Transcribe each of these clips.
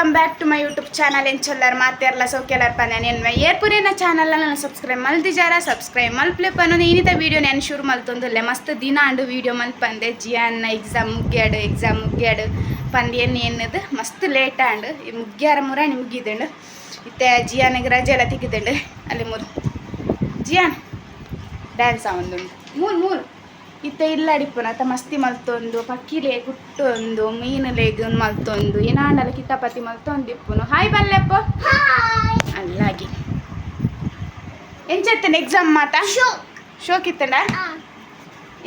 Welcome back to my YouTube channel ಎಂಚೊಲ್ಲರ್ ಮಾತೆರ್ಲ ಸೌಖ್ಯಲರ್ ಪನ ನೆನ್ವೆ ಏರ್ಪುರಿನ ಚಾನಲ್ ನಾನು ಸಬ್ಸ್ಕ್ರೈಬ್ ಮಲ್ದಿಜಾರ ಸಬ್ಸ್ಕ್ರೈಬ್ ಮಲ್ಪ್ಲೆ ಪನ್ನೊಂದು ಏನಿತ ವೀಡಿಯೋ ನಾನು ಶುರು ಮಲ್ತೊಂದುಲ್ಲೆ ಮಸ್ತ್ ದಿನ ಅಂಡು ವೀಡಿಯೋ ಮಲ್ ಪಂದೆ ಜಿಯಾನ್ನ ಎಕ್ಸಾಮ್ ಮುಗ್ಗ್ಯಾಡು ಎಕ್ಸಾಮ್ ಮುಗ್ಗ್ಯಾಡು ಪಂದ್ಯನ್ ಏನದು ಮಸ್ತ್ ಲೇಟ್ ಆಂಡು ಈ ಮುಗ್ಗ್ಯಾರ ಮುರಾಣಿ ಮುಗಿದಂಡು ಇತ್ತೆ ಜಿಯಾನಿಗೆ ರಜೆ ಎಲ್ಲ ತೆಗಿದಂಡು ಅಲ್ಲಿ ಮೂರು ಜಿಯಾನ್ ಡ್ಯಾನ್ಸ್ ಆವೊಂದುಂಡು ಮೂರು ಮೂರು ಇತ್ತೆ ಇಲ್ಲ ಅಡಿಪುನ ಅತ್ತ ಮಸ್ತಿ ಮಲ್ತೊಂದು ಪಕ್ಕಿಲೆ ಕುಟ್ಟೊಂದು ಮೀನು ಲೇಗ್ ಮಲ್ತೊಂದು ಏನಾಂಡಲ ಕಿತ್ತಪತಿ ಮಲ್ತೊಂದು ಇಪ್ಪುನು ಹಾಯ್ ಬಲ್ಲೆಪ್ಪ ಅಲ್ಲಾಗಿ. ಎಂಚತ್ತನ ಎಕ್ಸಾಮ್ ಮಾತ? ಶೋಕ್. ಇತ್ತಂಡ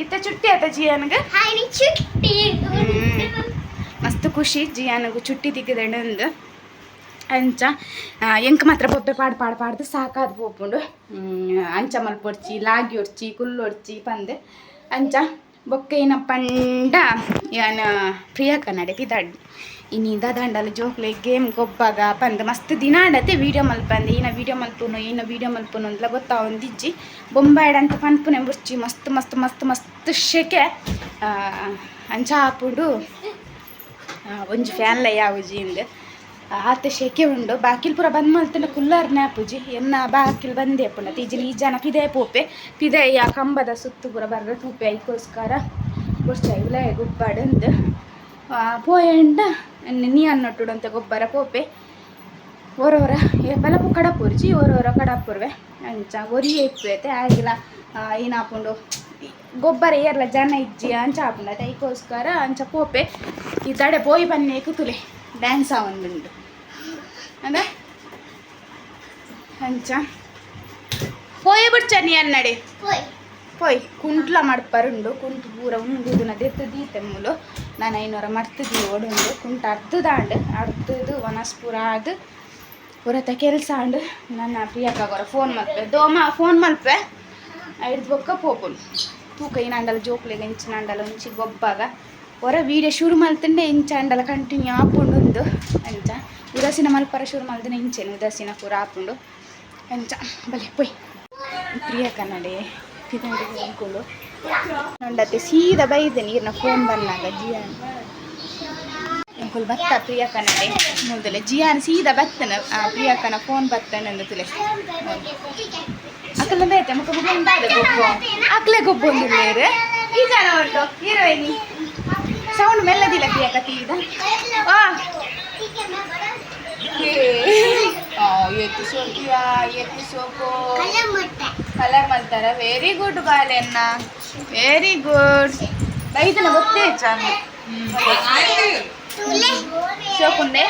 ಇತ್ತ ಚುಟ್ಟಿ ಆತ ಜಿಯಾನ್ಗೆ? ಮಸ್ತ್ ಖುಷಿ ಜಿಯಾನಗು ಚುಟ್ಟಿ ತಿಕ್ಕದಂಡು ಒಂದು ಅಂಚ ಎಂಕ್ ಮಾತ್ರ ಪೊಪ್ಪೆ ಪಾಡ್ ಪಾಡ್ ಪಾಡ್ದು ಸಾಕಾದ್ ಪೋಪುಂಡು. ಹ್ಮ್, ಅಂಚ ಮಲ್ಪೊಡ್ಚಿ ಲಾಗಿ ಒಡ್ಚಿ ಕುಲ್ಲೊಡ್ಚಿ ಪಂದೆ. ಅಂಚ ಬೊಕ್ಕ ಏನ ಪಂಡ. ಯಾನ ಪ್ರಿಯ ಕನ್ನಡ ಪಿದಾಡ್ ಇನ್ನಿಂದ ದಂಡಲು ಜೋಕ್ಲೆ ಗೇಮ್ ಗೊಬ್ಬಾಗ ಪಂದ್ ಮಸ್ತ್ ದಿನ ಆಡತ್ತೆ. ವೀಡಿಯೋ ಮಲ್ಪಂದೆ ಈನ ವೀಡಿಯೋ ಮಲ್ಪುನು ಈನ ವೀಡಿಯೋ ಮಲ್ಪುನು ಅಂದ್ಲ ಗೊತ್ತಾ ಒಂದಿಜ್ಜಿ. ಬೊಂಬಾಯ್ಡ್ ಅಂತ ಪನ್ಪುನೆ ಬುರ್ಚಿ ಮಸ್ತ್ ಮಸ್ತ್ ಮಸ್ತ್ ಮಸ್ತ್ ಶೆಕೆ. ಅಂಚ ಹಾಪುಡು ಒಂಜಿ ಫ್ಯಾನ್ಲ ಯಾವುಜಿಂದು ಆತ ಶೆಕೆ ಉಂಡು. ಬಾಕಿಲ್ ಪೂರ ಬಂದ್ ಮಲ್ತನ ಕುಲ್ಲರ್ ನ್ಯಾಪುಜಿ ಎನ್ನ ಬಾಕಿಲ್ ಬಂದೇ ಪುನ. ತೀಜಿ ಈ ಜನ ಪಿದೆ ಪೋಪೆ. ಪಿದೆ ಆ ಕಂಬದ ಸುತ್ತು ಪುರ ಬರ್ದ ತೂಪೆ ಐಕೋಸ್ಕರ ಬುರ್ಚ ಇಲ್ಲ ಗುಬ್ಬಾಡಂದು ಪೋಯಂಡ ನೀ ಅನ್ನೊಟ್ಟುಡಂತ ಗೊಬ್ಬರ ಪೋಪೆ. ಓರೋರ ಬಲಪು ಕಡಪುರ್ಜಿ. ಓರೋರ ಕಡಪುರ್ವೆ. ಅಂಚ ಒರಿ ಇಪ್ಪೈತೆ ಆಗಿಲ್ಲ ಏನಾಪುಂಡು ಗೊಬ್ಬರ ಏರ್ಲ ಜನ ಇಜ್ಜಿ ಅಂಚ ಆಪುಂಡ ಅದಕ್ಕೋಸ್ಕರ ಅಂಚ ಪೋಪೆ. ಈ ತಡೆ ಪೋಯಿ ಬನ್ನೇ ಕುತುಲೆ. ಡ್ಯಾನ್ಸ್ ಆವೊಂದುಂಡು ಅದ ಅಂಚ ಪೋಯೆ ಬಿಡ್ಚ ನೀ ಅನ್ನಡೆ ಪೋಯ್. ಕುಂಟ್ಲ ಮಡ್ಪರುಂಡು ಕುಂಟು ಪೂರ ಉಂಗುದು ದೆತ್ತು ದೀತೆ ಮೂಲು. ನಾನು ಐನೂರ ಮರ್ತದಿ ಓಡುಂಡು ಕುಂಟ ಅರ್ಧದಾಂಡು ಅರ್ಧದು ವನಸ್ ಪೂರ ಆದು ಪೂರತ ಕೆಲಸ ಆಂಡು. ನನ್ನ ಪ್ರಿಯಕ್ಕಾಗೋರ ಫೋನ್ ಮಲ್ಪೆ. ದೋಮ ಫೋನ್ ಮಲ್ಪೆ. ಐದು ಬೊಕ್ಕ ಪೋಪುಂಡು ತೂಕ ಇನಂಡಲ ಜೋಕ್ಲೆಗ್ ಇಂಚಿನ ಅಂಡಲ ಒಂಚಿ ಗೊಬ್ಬಾಗ ಹೊರ ವೀಡಿಯೋ ಶುರು ಮಲ್ತಂಡೆ ಇಂಚ ಅಂಡಲ ಕಂಟಿನ್ಯೂ ಆಪುಂಡು ಉದಾಸೀನ ಮಲ್ಪರ ಶುರು ಮಲ್ತನೆ ಇಂಚೆನು ಉದಾಸೀನ ಪೂರ ಹಾಕೊಂಡು ಎಂಚ ಬಲೆ ಪೊಯ್. ಪ್ರಿಯ ಕನ್ನಡಿ ಅಂಕುಲು ನೋಡತ್ತೆ ಸೀದಾ ಬೈದೆ ನೀರಿನ ಫೋನ್ ಬಂದಾಗ ಜಿಯಾನ್. ಅಂಕುಲ್ ಬತ್ತ ಪ್ರಿಯ ಕನ್ನಡಿ. ಮುಂದಲೆ ಜಿಯಾನ್ ಸೀದಾ ಬತ್ತನ ಆ ಪ್ರಿಯಕ್ಕನ ಫೋನ್ ಬತ್ತನ ಎಂದು ತಿಳಿ ಅಕ್ಕಲ ಬೈತೆ ಮುಖ ಮುಖ ಗೊಬ್ಬು? ಅಕ್ಲೆ ಗೊಬ್ಬು ಒಂದಿಲ್ಲೇರು ಈ ಜನ ಉಂಟು ಹೀರೋಯಿನಿ. ಸೌಂಡ್ ಮೆಲ್ಲದಿಲ್ಲ ಪ್ರಿಯ ಆ ಆ, ಎತ್ತು ಸೋಕಿಯಾ ಎತ್ತು ಸೋಕು ಕಲರ್ ಮಾಡ್ತಾರ ವೆರಿ ಗುಡ್ ಬಾಲೆನ್ನ ವೆರಿ ಗುಡ್ ಬೈದನ ಗೊತ್ತೇ ಚಾನು ಸೋಕುಂಡೆ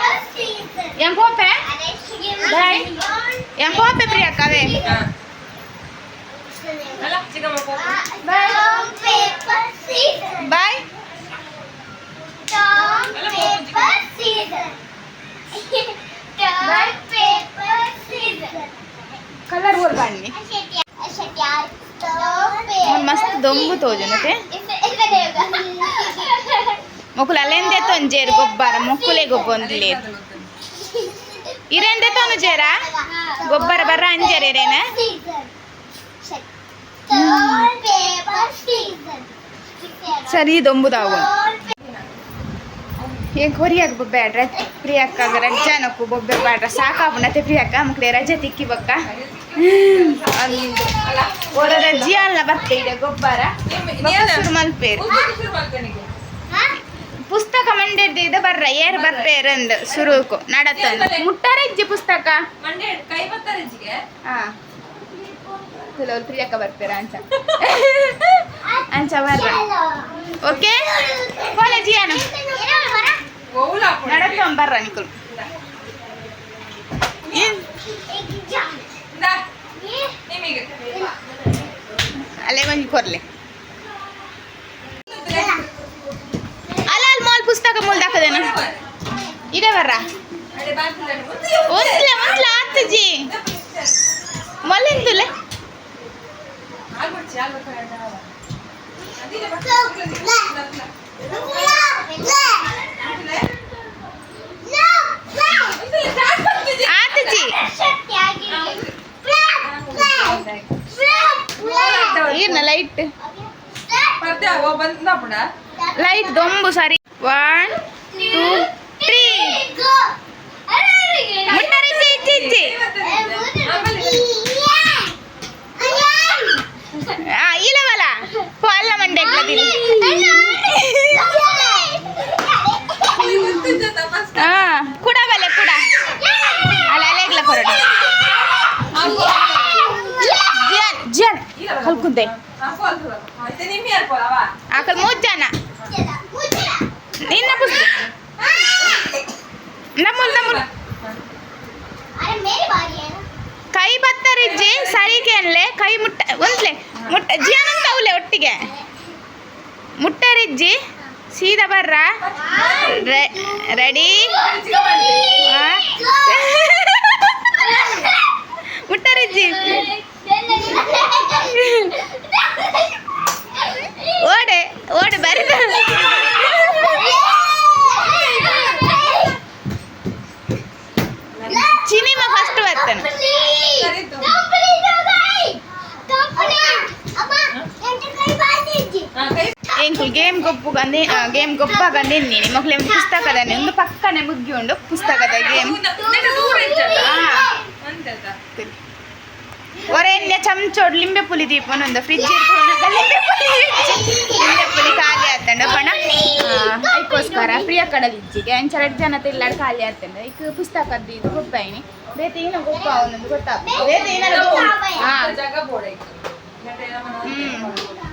ಏನ್ ಕೋಪೆ ಬಾಯ್ ಏನ್ ಕೋಪೆ ಪ್ರಿಯಕ್ಕವೇ ಬಾಯ್ ಕಲರ್ ಬೋಲ್ ಬನ್ನಿ ಅವ್ನು ಮಸ್ತ್ ದೊಂಬು ತೋಜುನತೆ ಮೊಕ್ಕಲು ಅಲ್ಲೆಂದೆ ತೊಂಜೇರು ಗೊಬ್ಬರ ಮೊಕ್ಕುಲೆ ಗೊಬ್ಬ ಒಂದಿಲೇರು ಇರೆಂದೆ ತೊಂದು ಜೇರ ಗೊಬ್ಬರ ಬರ್ರ ಅಂಜೇರೇನ ಸರಿ ದೊಂಬುದಾವು ಏನ್ ಹೊರಿಯಾಗ ಬೇಡ್ರ ಪ್ರಿಯಕ್ಕ ರಜ್ಜಾನಕ್ಕು ಬೊಬ್ಬೆ ಬೇಡ್ರ ಸಾಕಾಪುನತೆ ಪ್ರಿಯಕ್ಕ ಮಕ್ಳೆ ರಜೆ ತಿಕ್ಕಿ ಬಕ್ಕ ಒಂದು ರಜ್ಜಿ ಅಲ್ಲ ಬರ್ತೆ ಇದೆ ಗೊಬ್ಬರ? ಮಲ್ಪೇರು. ಪುಸ್ತಕ ಮಂಡ್ಯದ ಇದು ಬರ್ರ, ಏರ್ ಬರ್ಪೇರಂದು ಸುರುಕು ನಡತಂದು. ಮುಟ್ಟಾರ ಇಜ್ಜಿ ಪುಸ್ತಕ? ಹಾ. ಕೆಲವ್ರು ಪ್ರಿಯಕ್ಕ ಬರ್ತೀರ ಅಂಚ. ಅಂಚ ಬರ್ರ. ಓಕೆ? ಕಾಲೇಜ್ ಏನು ನಡತ್ತ ಬರ್ರ ನಿಕುಲ್ ಏನ್ ಅಲ್ಲೇ ಬಂದು ಕೊರ್ಲೆ ಅಲ್ಲ ಅಲ್ಲಿ ಮಾಲ್ ಪುಸ್ತಕ ಮೂಲ್ ದಾಕದೇನ ಇದೆ ಬರ್ರ ಒಂದ್ಲೆ ಒಂದ್ಲ ಆತಜಿ ಆತಜಿ ಏನ ಲೈಟ್ ಲೈಟ್ ದೊಂಬು ಸರಿ ಒನ್ ಟೂ ತ್ರೀ ಇಜ್ಜಿ ಆ ಇಲ್ಲವಲ್ಲ ಪೋ ಅಲ್ಲ ಮಂಡೆ ಎಗ್ಲದಿರಿ ಹಾ ಕುಡ ಬಲೆ ಕುಡ ಅಲ್ಲ ಅಲೆಗ್ಲ ಕೊರಡು ಜಿಯನ್ ಜಿಯನ್ ಕಲ್ಕುದ್ದೆ ಆಕಲ್ ಮೂರ್ ಜನ ನಿನ್ನ ಬತ್ತರಿಜ್ಜಿ ಸರಿಗೆ ಅನ್ಲೆ? ಕೈ ಮುಟ್ಟ, ಒಂದ್ಲೆ? ಮುಟ್ಟ ಜಿಯನಂತ ಅವಲೆ ಒಟ್ಟಿಗೆ? ಮುಟ್ಟರಿಜ್ಜಿ ಸೀದಾ ಬರ್ರ? ರೆಡಿ? ಮುಟ್ಟರಿಜ್ಜಿ ಓಡೆ ಓಡೆ, ಬರಿ. ಚಿನಿಮ ಫಸ್ಟ್ ಬರ್ತಾನೆ. ಎಂಕು ಗೇಮ್ ಗೊಪ್ಪು ಗಂದೆ ಗೇಮ್ ಗೊಪ್ಪ ಗಂದೆನ್ನಿ ಮಕ್ಳು ಪುಸ್ತಕದನೆ ಒಂದು ಪಕ್ಕನೆ ಮುಗ್ಗಿ ಉಂಡು ಪುಸ್ತಕದ ಗೇಮ್ ಒರೆನ್ಯ ಚಮಚೋಡು ಲಿಂಬೆ ಪುಲಿ ದೀಪನೊಂದು ಫ್ರಿಜ್ ಲಿಂಬೆ ಪುಲಿ ಖಾಲಿ ಆತಂಡ ಪಣ ಅದಕ್ಕೋಸ್ಕರ ಪ್ರಿಯ ಕಡಲಿಜ್ಜಿಗೆ ಅಂಚರ ಜನ ತಿಲ್ಲಾಡ್ ಖಾಲಿ ಆತಂಡ ಈಗ ಪುಸ್ತಕದ್ದು ಇದು ಗೊಬ್ಬಾಯಿನಿ ಬೇತೆ ಏನೋ ಗೊಬ್ಬ ಅವನೊಂದು ಗೊತ್ತಾಗ್ತದೆ. ಬೇತೆ ಏನಾದ್ರು ಹಾಂ ಬೇತೆ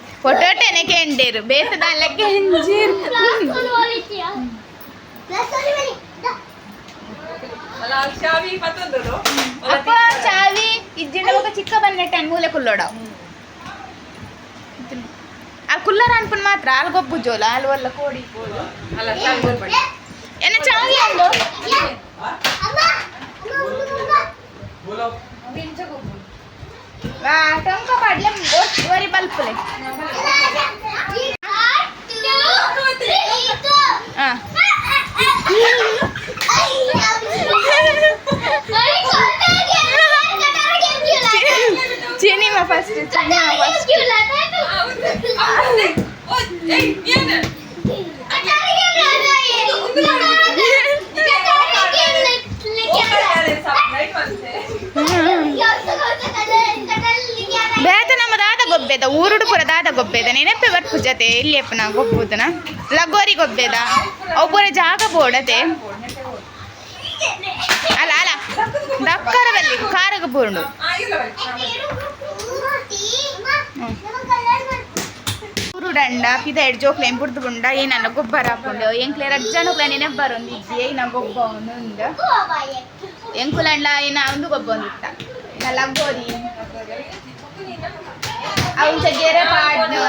పొటాటో ఎనకే ఎండేరు బేత దానికే ఎంజీరు అప్పుడు చావి ఇజ్జిండ ఒక చిక్క పన్నెట్టు అన్మూల కుల్లోడా ఆ కుల్లర్ అనుకుని మాత్ర ఆలు గొప్పు జోలు ఆలు వల్ల కోడి ఏనా చావి అందో టొంక పడలేం వరి బల్పులే ಇಲ್ಲಿಯಪ್ಪನ ಗೊಬ್ಬುದನ ಲಗೋರಿ ಗೊಬ್ಬೇದ ಒಬ್ಬರ ಜಾಗ ಬೋಡತೆ ಅಲ್ಲ ಅಲ್ಲ. ದಕ್ಕರ ಬಲ್ಲಿ ಕಾರಗ ಊರು ದಂಡ, ಪಿದ ಎಡ್ ಜೋಕ್ಲೇನ್ ಬುಡ್ದು ಬುಂಡ ಏನಲ್ಲ ಗೊಬ್ಬರ ಹಾಕೊಂಡು ಎಂಕ್ಲೆ ರಜ್ಜನುಕ್ಲ ನೆನಪು ಬರೊಂದು ಇಜ್ಜಿ ಏನ ಗೊಬ್ಬ ಒಂದು ಎಂಕುಲಂಡ ಏನ ಒಂದು ಗೊಬ್ಬ ಒಂದಿತ್ತ ಲಗೋರಿ. ಅವು ಗೆರೆ ಪಾಡ್ನು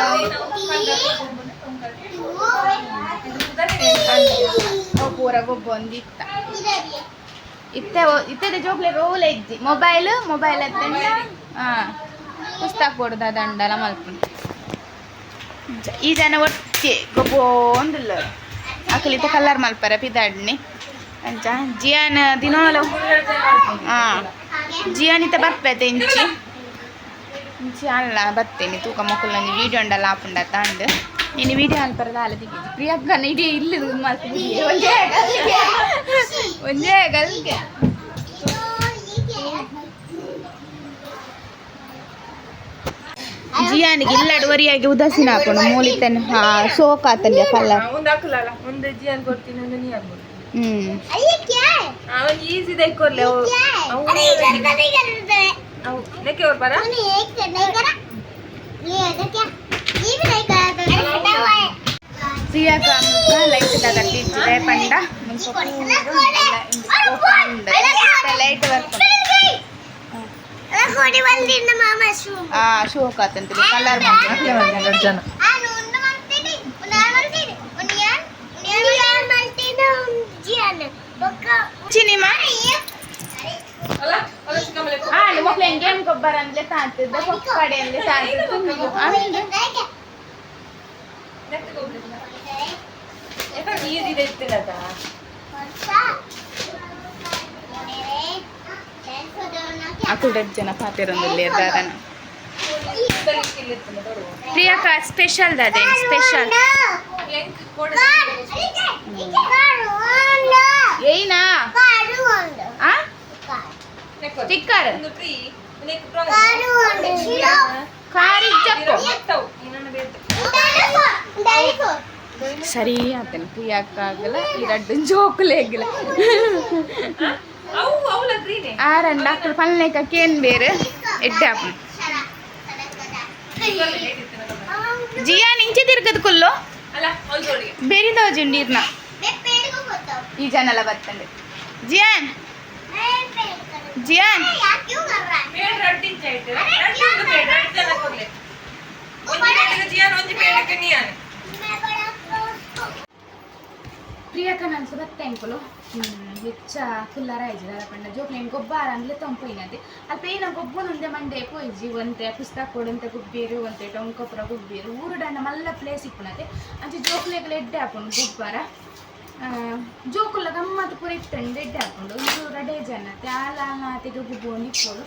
ಪೂರಾಗೋ ಪೂರ ಇತ್ತೆ ಇತ್ತೆ ಜೋಗ್ಲೆ ಜೋಕ್ಲೆ ರೋಲ್ ಇಜ್ಜಿ ಮೊಬೈಲ್ ಮೊಬೈಲ್ ಹತ್ತಂಡ ಹಾಂ. ಪುಸ್ತಕ ಕೊಡ್ದ ದಂಡಲ ಮಲ್ಪುಂಡು ಜ- ಈ ಜನ ಒಟ್ಟಿಗೆ ಗೊಬ್ಬೊಂದಿಲ್ಲ ಅಕಲಿತ ಕಲರ್ ಮಲ್ಪರ ಪಿದಾಡ್ನಿ. ಅಂಚ ಜಿಯಾನ್ ಆ ಹಾಂ. ಜಿಯಾನಿತ ಬರ್ಪೈತೆ ಇಂಚಿ ಇಂಚಿ ಅಲ್ಲ ಬರ್ತೇನೆ ತೂಕ ಮಕ್ಕಳು ನನಗೆ ವೀಡಿಯೋ ಉಂಡಲ್ಲ ಆಪುಂಡ ತಂದು ನೀನು ವೀಡಿಯೋ ಅಲ್ಪರದ ಅಲ್ಲ ತೆಗಿದ್ದು ಪ್ರಿಯಕ್ಕನ ಇಡೀ ಇಲ್ಲಿ ಮಲ್ಪಿ ಒಂದೇ ಗಲ್ಗೆ ಜಿಯಾನಿಗೆ ಇಲ್ಲಡ್ ವರಿಯಾಗಿ ಉದಾಸೀನ ಹಾಕೊಂಡು ಮೂಲಿತನ ಹಾ ಸೋಕ್ ಆತಲ್ಲ ಕಲ್ಲ ಒಂದು ಹಾಕಲಲ್ಲ ಒಂದು ಜಿ ಅನ್ ಕೊಡ್ತೀನಿ ಒಂದು ನೀ ಅನ್ ಕೊಡ್ತೀನಿ ಹ್ಮ್ ಅವನ್ ಈಸಿ ದೈಕೊರ್ಲೆ ಅವು ಅವು ಲೆಕ್ಕ ಅವ್ರು ಬರ ಪ್ರಿಯಾಕ ಲೈಟ್ ತಗಟ್ಟಿದ್ದೆ ಪಂಡ ಲೈಟ್ ಬರ್ಕೊಂಡು ಆ ಶೋಕ್ ಆತಂತ ಕಲರ್ ಜನ ಚಿನಿಮಾ ಅಲ್ಲ ಅಲ್ಲ ಚಿಕ್ಕಮ್ಮಲೆ ಆ ಜೋಕ್ಲೆ ಹೆಂಗೇನ್ ಗೊಬ್ಬರ ಅಂದ್ರೆ ತಾಂತಿದ್ದ ಪಕ್ಕಡೆ ಅಂದ್ರೆ ತಾಂತಿದ್ದು ಆಮೇಲೆ ಈಸಿ ಇದೆ ಇತ್ತಿಲ್ಲದ ಆ ಕೂಡ ಜನ ಪಾತಿರೊಂದಲ್ಲಿ ಇದ್ದಾರನ ಪ್ರಿಯಕ್ಕ ಸ್ಪೆಷಲ್ ಅದೇ ಸ್ಪೆಷಲ್ ಏಯ್ನಾ ಆ ಸ್ಟಿಕ್ಕರ್ ಕಾರಿ ಜಪ್ಪು ಸರಿ ಆತನ ಪ್ರಿಯಕ್ಕ ಆಗಲ್ಲ ಈ ರಡ್ಡು ಜೋಕುಲೆ ಆಗಿಲ್ಲ ಮೊಕ್ಲು ಗೊಬ್ಬರ ಅಂದ್ರೆ ಸಾಂತಿದ್ದ ಪಡೆ ಅಂದ್ರೆ ಅಕುಡ ಜನ ಸ್ಪೆಷಲ್ ದಾದೆ ಸ್ಪೆಷಲ್ ಏನ ಒಂದು ಸರಿ ಆತನ ಜಿಂಡೀರ್ನ ಈ ಜನ ಎಲ್ಲ ಬರ್ತಂಡೆ ಜಿಯಾನ್ ಜಿಯಾನ್ ಬೇರೆ. ರೊಟ್ಟಿ ಜಿಯಾ ರೊಟ್ಟಿ ತಿರ್ಗದ ಬೇಡ ಬೇರಿದವ ಜನ ಈ ಜನಲ ಬರ್ತಂಡೆ ಜಿಯಾನ್. ಒಂಜಿ ಪ್ರಿಯಕ ನನ್ಸು ಬತ್ತೆ ಅಂಕುಲು ಹೆಚ್ಚ ಕುಲ್ಲರ ಆಯ್ತು ಪಂಡ ಜೋಕ್ಲೆ ಗೊಬ್ಬರ ಅಂದ್ರೆ ತಂಪೈನದೆ ಅಲ್ಪ ಏನ ಗೊಬ್ಬನುಂದೆ ಮಂಡೆ ಪೋಯ್ಜಿ ಒಂತೆ ಪುಸ್ತಕ ಕೊಡಂತೆ ಗುಬ್ಬೇರು ಒಂತೆ ಟೊಂಕೊಪ್ಪರ ಗುಬ್ಬೇರು ಊರು ಡಂಡ ಮಲ್ಲ ಪ್ಲೇಸ್ ಇಪ್ಪುನದೆ ಅಂಚೆ ಜೋಕ್ಲೆಗಳು ಎಡ್ಡೆ ಹಾಕೊಂಡು ಗೊಬ್ಬರ. ಜೋಕುಲ್ಲ ಗಮ್ಮತ್ತು ಪೂರ ಇತ್ತಂಡು ಎಡ್ಡೆ ಹಾಕೊಂಡು ಒಂದು ರಡೆ ಜನ ತ್ಯಾಲ ತೆಗೆ ಗುಬ್ಬೋದು ಇಪ್ಪೋಡು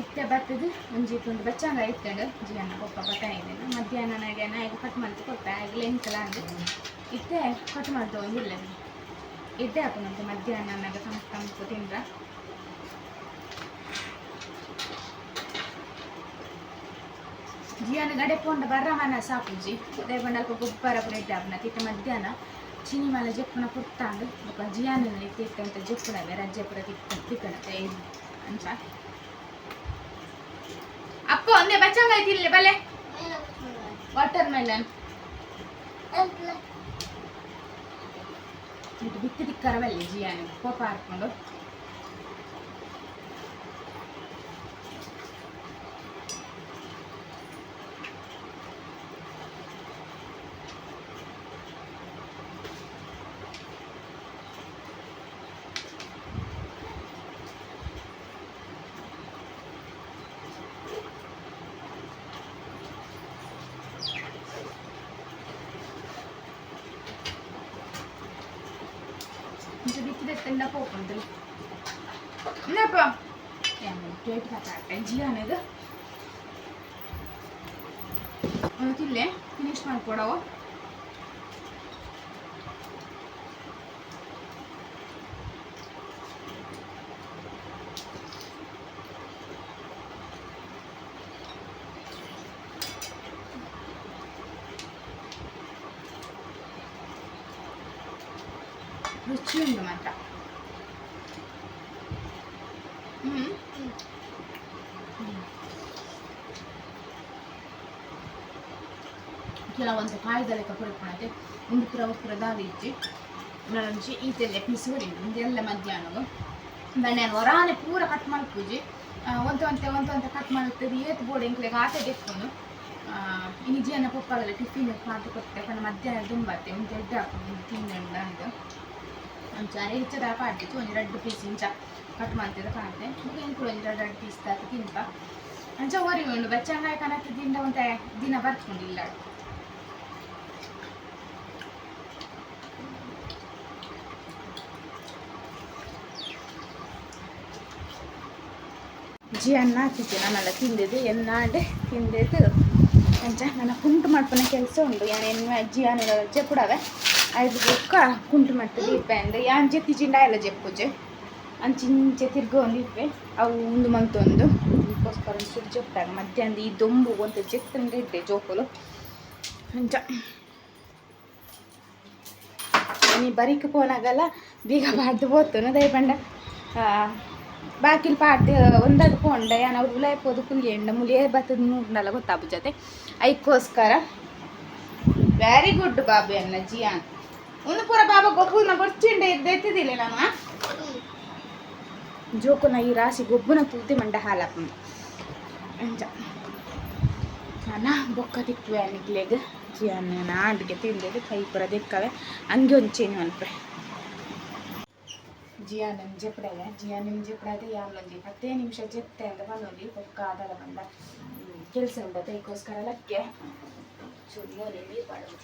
ಇತ್ತೆ ಬರ್ತದೆ ಒಂಜಿ ತುಂಡು ಬಚ್ಚಂಗ ಇತ್ತಂಡು ಜೀವನ ಪಪ್ಪ ಪತ ಇದ್ದೇನೆ ಮಧ್ಯಾಹ್ನ ನನಗೆ ನಾಯಿಗೆ ಕಟ್ ಮಾಡ್ತು ಕೊಟ್ಟ ಆಗಲೇ ಎಂಕಲ ಅಂದ್ರೆ ಇತ್ತೆ ಕಟ್ ಮಾಡ್ದು ಒಂದಿಲ್ಲ ಇದ್ದೆ ಹಾಕೊಂಡಂತೆ ಮಧ್ಯಾಹ್ನ ನನಗೆ ತಂಪು ತಂಪು ತಿಂದ್ರ ಜಿಯನ ಗಡೆ ಪೋಂಡ ಬರ್ರ ಮನ ಸಾಪುಜಿ ಅದೇ ಬಂಡ ಅಲ್ಪ ಗೊಬ್ಬರ ಪುರ ಇದ್ದೆ ಹಾಪನ ತಿಕ್ಕ ಮಧ್ಯಾಹ್ನ ಚಿನಿ ಮಲ ಜಪ್ಪುನ ಕೊಟ್ಟಾಂಡು ಒಬ್ಬ ಜಿಯಾನಲ್ಲಿ ತಿಕ್ಕಂತ ಜಪ್ಪುನವೆ ಬೇರೆ ಪುರ ತಿಕ್ಕ ತಿಕ್ಕಣತೆ ಅಂಚ ಅಪ್ಪ ಒಂದೇ ಬಚ್ಚಂಗ ಐತಿಲ್ಲ ಬಲೆ. ವಾಟರ್ ಮೆಲನ್ ಇದು ಬಿತ್ತು ತಿಕ್ಕರವಲ್ಲಿ ಜಿಯಾನಿ ಕೋಪ ಹಾಕೊಂಡು ಇದು ಬಿತ್ತಿದ ತಂಡ ಹೋಗ್ಕೊಂಡು ಇನ್ನಪ್ಪ ಪ್ಲೇಟ್ ಹಾಕಾಟ ಜಿಯಾನಿದು ತಿಲ್ಲೆ ಫಿನಿಶ್ ಮಾಡ್ಕೊಡವು ರುಚಿ ಉಂಟು ಮಾತ್ರ ಕೆಲವೊಂದು ಕಾಯ್ದಲೆ ಕಪುರಪ್ಪಣತೆ ಒಂದು ಪುರ ಉಪ್ಪುರ ದಾರಿ ಇಚ್ಚಿ ನನಂಚಿ ಈತೆಲ್ಲ ಪೀಸ್ ಹೊಡಿದು ಇದೆಲ್ಲ ಮಧ್ಯಾಹ್ನ ಬನ್ನಿ ಹೊರಾನೆ ಪೂರ ಕಟ್ ಮಲ್ಪುಜಿ ಒಂದು ಒಂದೊಂದೆ ಒಂದು ಅಂತ ಕಟ್ ಮಾಡುತ್ತದೆ ಏತ್ ಬೋರ್ಡ್ ಎಂಕ್ಲೆಗೆ ಆಟ ತೆಕ್ಕೊಂಡು ಇನಿಜಿಯನ್ನ ಪಪ್ಪಾಗಲ್ಲ ಟಿಫಿನ್ ಮಾಡಿ ಕೊಟ್ಟೆ ಕಣ ಮಧ್ಯಾಹ್ನ ತುಂಬತ್ತೆ ಒಂದು ಎಡ್ಡೆ ಹಾಕೊಂಡು ತಿಂದಂಡ ಅಂತ ಅಂಚಾನೆ ಹೆಚ್ಚದ ಪಾಡ್ತಿತ್ತು ಒಂದು ಎರಡು ಪೀಸ್ ಇಂಚ ಕಟ್ ಮಾಡ್ತಿದ್ದ, ಕಾಣ್ತೆ. ಏನು ಕೂಡ ಒಂದು ಎರಡು ಎರಡು ಪೀಸ್ ತಾತ ತಿಂತ ಅಂಚ ಹೊರಿ ಉಂಡು ಬಚ್ಚಂಗಾಯ ಕಣಕ್ಕೆ ತಿಂದ ಒಂದು ದಿನ ಬರ್ಕೊಂಡಿಲ್ಲ ಜಿ ಅನ್ನ ಹಾಕಿದ್ದೆ ನಾನೆಲ್ಲ ತಿಂದಿದ್ದು ಎನ್ನಾಡೆ ತಿಂದಿದ್ದು ಅಂಚ ನನ್ನ ಕುಂಟು ಮಾಡ್ಪನ ಕೆಲಸ ಉಂಡು ಯಾನ್ ಎಣ್ಣೆ ಅಜ್ಜಿ ಅನ್ನ ಜಪ್ಪುಡವೆ ಐದು ಬೊಕ್ಕ ಕುಂಟು ಮಾಡ್ತದೆ ಇಪ್ಪೆ ಅಂದೆ ಯಾನ್ ಜೆತ್ತಿ ಜಿಂಡ ಎಲ್ಲ ಜಪ್ಪುಜೆ ಅಂಚಿಂಚೆ ತಿರ್ಗೋ ಒಂದು ಇಪ್ಪೆ ಅವು ಒಂದು ಮಂತೊಂದು ಅದಕ್ಕೋಸ್ಕರ ಸುಟ್ಟು ಜಪ್ಪಾಗ ಮಧ್ಯಾಹ್ನ ಈ ದೊಂಬು ಅಂತ ಜೆತ್ತಂದ್ರೆ ಇದ್ದೆ ಜೋಕುಲು. ಅಂಚ ನೀ ಬರೀಕ್ ಪೋನಾಗಲ್ಲ, ಬೀಗ ಬಾರ್ದು ಹೋತು ದಯಪಂಡ ಬಾಕಿಲ್ ಪಾಡ್ದು ಒಂದದು ಪೋಂಡ, ಯಾನ ಅವ್ರು ಉಲಾಯ್ ಪೋದು ಕುಲಿ ಎಂಡ ಮುಲಿಯೇ ಬತ್ತದ ನೂರ್ನಲ್ಲ ಗೊತ್ತಾಬು ಜೊತೆ. ಐಕ್ಕೋಸ್ಕರ ವೆರಿ ಗುಡ್ ಬಾಬು ಅನ್ನ ಜಿಯಾನ್ ಒಂದು ಪೂರ ಬಾಬಾ ಗೊಬ್ಬುನ ಬರ್ಚಿಂಡೆ ಎತ್ತಿದಿಲ್ಲ ನಾನು? ಜೋಕುನ ಈ ರಾಶಿ ಗೊಬ್ಬುನ ತೂತಿ ಮಂಡ ಹಾಲಪ್ಪ ಅಂಚ ನಾನ ಬೊಕ್ಕ ತಿಕ್ಕುವೆ ನಿಗ್ಲೆಗ್ ಜಿಯಾನ್ ನಾಡಿಗೆ ತಿಂದಿದ್ದು ಕೈ ಪುರ ದಿಕ್ಕವೆ. ಹಂಗೆ ಒಂದು ಚೇಂಜ್ ಜಿಯಾನನ ಜಪಡಾಗ ಜಿಯಾನನ ಜಪಡಾದ ಯಾವ್ಲೊಂದು ಹತ್ತೇ ನಿಮಿಷ ಜಪ್ತೆ ಅಂದ ಒಂದೊಂದು ಪಕ್ಕ ಆಧಾರ ಬಂದ ಕೆಲಸ ಉಂಡ ಅದಕ್ಕೋಸ್ಕರ ಲಕ್ಕೆ ಸುದ್ದಿ ಮಾಡೋದು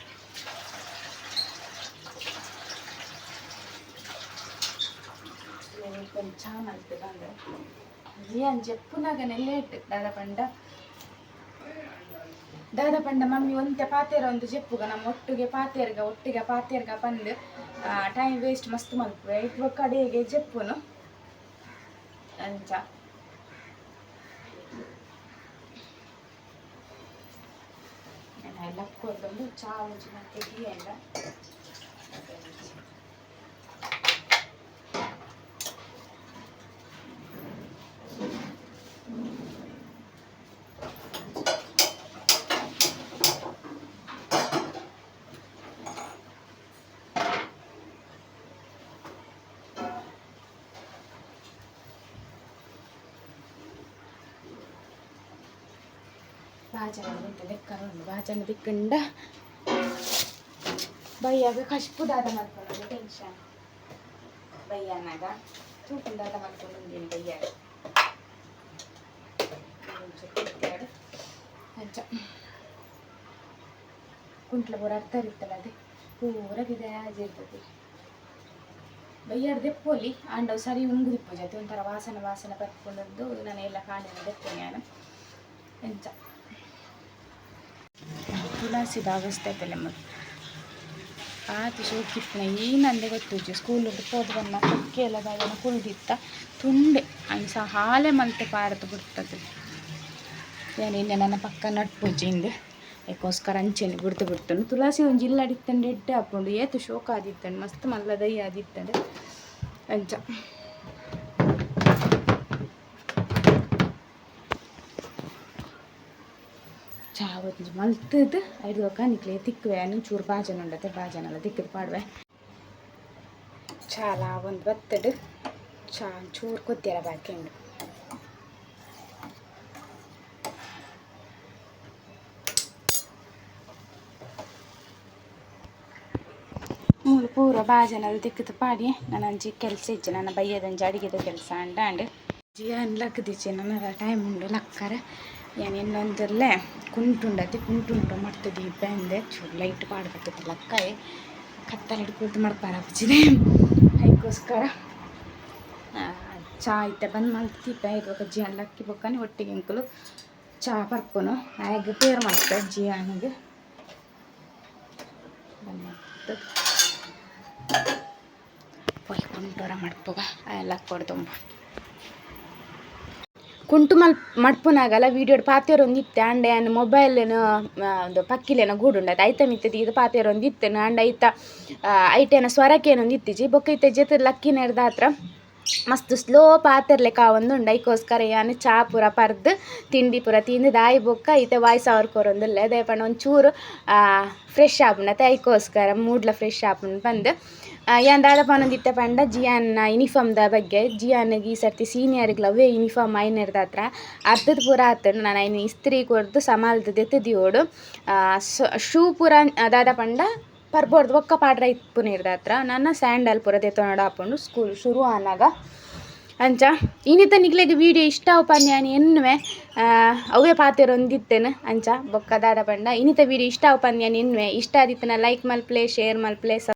ಕೊಂಚ ಮಾಡ್ತದೆ ಬಂದ್ರೆ ಜಿಯಾನ್ ಜಪ್ಪುನಾಗ ನೆಲ್ಲೇಟ್ ದಾದ ಪಂಡ. ದಾದ ಪಂಡ ಮಮ್ಮಿ ಒಂತೆ ಪಾತೇರ ಒಂದು ಜಪ್ಪುಗ, ನಮ್ಮ ಒಟ್ಟಿಗೆ ಪಾತೇರ್ಗ ಒಟ್ಟಿಗೆ ಪಾತೇರ್ಗ ಬಂದು ಟೈಮ್ ವೇಸ್ಟ್ ಮಸ್ತ್ ಮಲ್ಪುವೆ ಇಟ್ವ ಕಡೆಗೆ ಜೆಪ್ಪುನು ಅಂಚ ಎಲ್ಲ ಕೊಡ್ಕೊಂಡು ಚಾ ಉಂಚು ಮತ್ತೆ ಟೀ ಎಲ್ಲ ಬಾಜನ ಬಿಟ್ಟು ಲೆಕ್ಕರುಂಡು ಬಾಜನ ದಿಕ್ಕಂಡ ಬೈಯಾಗ ಕಶ್ಪು ದಾದ ಮಾಡ್ಕೊಂಡು ಟೆನ್ಷನ್ ಬೈಯನಾಗ ತೂಕಂ ದಾದ ಮಾಡ್ಕೊಂಡು ಉಂದಿನಿ ಬೈಯಾಗ ಒಂಚೂರು ತಿರ್ಗಾಡು. ಅಂಚ ಕುಂಟ್ಲ ಪೂರ ಅರ್ಥ ಇರ್ತಲ್ಲ ಅದೇ ಪೂರ ಬಿದೆ ಆಜಿರ್ತದೆ ಬೈಯಾಡ ದೆಪ್ಪೋಲಿ ಆಂಡವ್ ಸರಿ ಉಂಗು ದಿಪ್ಪು ಜೊತೆ ಒಂಥರ ವಾಸನೆ ವಾಸನೆ ಬರ್ಕೊಂಡದ್ದು ನಾನು ಎಲ್ಲ ಕಾಣಿನ ದೆಪ್ಪು ನಾನು ಎಂಚ ತುಳಸಿ ಭಾಗಸ್ತೈತಲ್ಲ ಮತ್ತು ಆತು ಸೋಕಿಪ್ಪನ ಏನಂದೆ ಗೊತ್ತಿಜ್ಜು ಸ್ಕೂಲಿಗೆ ಹೋದ ಬಂದ ದಾಯನ ಕುಳ್ದಿತ್ತ. ತುಂಡೆ. ಸಹ ಹಾಲೆ ಮಲ್ತೆ ಪಾರತು ಬಿಡ್ತದೆ. ಇನ್ನೆ ನನ್ನ ಪಕ್ಕ ನಟ್ಪುಜ್ಜಿಂದೆ ಯಾಕೋಸ್ಕರ ಅಂಚೆನೆ ಬಿಡ್ತು ಬಿಡ್ತಾನೆ. ತುಳಸಿ ಒಂದು ಜಿಲ್ಲ ಅಡಿತ್ತಂಡೆ, ಎಡ್ಡೆ ಹಾಕೊಂಡು. ಏತು ಶೋಕ ಆದಿತ್ತಂಡು. ಮಸ್ತ್ ಮಲ್ಲದೈ ಆದಿತ್ತಂಡೆ. ಅಂಚ. ಚಾವತ್ ಮಲ್ತದ್ದು. ಐದು ನಿಕ್ಲೆ ತಿಕ್ಕುವೆ ಅನ್ನು ಚೂರು ಬಾಜನ ಉಂಡತೆ ಬಾಜನಲ ತಿಕ್ಕದು ಪಾಡುವೆ. ಚಾಲ ಒಂದು ಬತ್ತಡು. ಚಾ ಚೂರು ಕೊತ್ತಿರ ಬಾಕಿಂಡು ಮೂಲು ಪೂರ ಬಾಜನಲ್ಲಿ ತಿಕ್ಕದು ಪಾಡಿ ನನ್ನ ಅಂಜಿ ಕೆಲಸ ಇಜ್ಜೆ, ನನ್ನ ಬೈಯದಂಜಿ ಅಡಿಗೆದ ಕೆಲಸ ಅಂಡ ಅಂಡ್ ಜಿ ಲಕ್ಕದಿಚ್ಚೆ ನನ್ನ ಟೈಮ್ ಉಂಡು ಲಕ್ಕರ. ಏನು ಇನ್ನೊಂದಲ್ಲೇ ಕುಂಟುಂಡತಿ ಕುಂಟುಂಟು ಮಾಡ್ತದೆ ಬೆಂದೆ ಚೂರು ಲೈಟ್ ಪಾಡ್ಬೇಕಿತ್ತು ಲಕ್ಕಾಯಿ ಕತ್ತಲು ಹಿಡ್ಕೊಳ್ತು ಮಾಡ್ಪಾರ ಹಚ್ಚಿದೆ ಅದಕ್ಕೋಸ್ಕರ ಚಾ ಐತೆ, ಬಂದು ಮಲ್ತಿಪ್ಪ ಇವಾಗ ಜಿಯನ್ ಲಕ್ಕಿ ಬೊಕ್ಕನೆ, ಒಟ್ಟಿಗೆ ಇಂಕಲು ಚಾ ಪರ್ಪನು ಆಗ ಪೇರ್ ಮಾಡ್ತಾರೆ ಜಿಯಾನಿಗೆ. ಪೊಯ್ ಕುಂಟೂರ ಮಡ್ಪುಗ. ಎಲ್ಲ ಕೊಡ್ತುಂಬ ಕುಂಟು ಮಲ್ ಮಡ್ಪುನಾಗಲ ವೀಡಿಯೋ ಪಾತೆರ್ ಒಂದು ಇತ್ತೆ ಅಂಡೆ ಅನ್ನ ಮೊಬೈಲ್ನ ಒಂದು ಪಕ್ಕಿಲೇನ ಗೂಡುಂಡದ ಐತ ಮಿತ್ತದ ಇದು ಪಾತೆರ್ ಒಂದು ಇತ್ತೇನು ಅಂಡ ಐತ ಐಟೆನ ಸ್ವರಕ್ಕೇನು ಒಂದು ಇತ್ತಿಜಿ ಬೊಕ್ಕ ಇತ್ತೆ ಜೊತೆ ಹತ್ರ ಮಸ್ತ್ ಸ್ಲೋ ಪಾತಿರ್ಲೆ ಕಾವೊಂದು ಒಂದು ಐಕೋಸ್ಕರ ಯಾನ್ ಚಾ ಪೂರ ಪರ್ದು, ತಿಂಡಿ ಪೂರ ತಿಂದು ದಾಯಿ ಬೊಕ್ಕ ಐತೆ ವಾಯ್ಸ್ ಅವ್ರ ಕೊರೊಂದುಲ್ಲೆ. ಅದೇ ಪಂಡ ಒಂಚೂರು ಫ್ರೆಶ್ ಆಪುಂಡತೆ ಐಕೋಸ್ಕರ ಮೂಡ್ಲ ಫ್ರೆಶ್ ಆಪುಂಡು ಬಂದು ಯಾನ್ ದಾದ ಪನೊಂದಿತ್ತ ಪಂಡ, ಜಿಯಾನ್ನ ಯೂನಿಫಾರ್ಮ್ದ ಬಗ್ಗೆ. ಜಿಯಾನ್ಗೆ ಈ ಸರ್ತಿ ಸೀನಿಯರ್ಗ್ಲ ಲವೇ ಯೂನಿಫಾರ್ಮ್ ಐನರ್ದ ಹತ್ರ. ಅರ್ಧದ ಪೂರ ಆತನು ನಾನು ಐನು ಇಸ್ತ್ರಿ ಕೊರ್ದು ಸಮಾಲ್ದು ದೆತ್ತದಿಯೋಡು ಶೂ ಪೂರ ದಾದ ಪಂಡ ಪರ್ಬೋರ್ದು ಒಕ್ಕ ಪಾಡ್ರ ಇಪ್ಪುನ ಇರ್ದ ಹತ್ರ. ನನ್ನ ಸ್ಯಾಂಡಲ್ ಪೂರ ದೆತ್ತೊಂಡು ಹಾಕೊಂಡು ಸ್ಕೂಲ್ ಶುರು ಆನಾಗ. ಅಂಚ, ಇನ್ನಿತ ನಿಕ್ಲೆಗ್ ವಿಡಿಯೋ ಇಷ್ಟ ಉಪನ್ಯಾನಿ ಎನ್ನುವೆ. ಅವೇ ಪಾತೆರ್ ಒಂದಿತ್ತೇನು? ಅಂಚ, ಬೊಕ್ಕ ದಾದ ಪಂಡ ಇನ್ನಿತ ವಿಡಿಯೋ ಇಷ್ಟ ಉಪನ್ಯಾನಿ ಎನ್ನುವೆ. ಇಷ್ಟ ಆದಿತ್ತನ ಲೈಕ್ ಮಲ್ಪ್ಲೆ ಶೇರ್ ಮಲ್ಪ್ಲೆ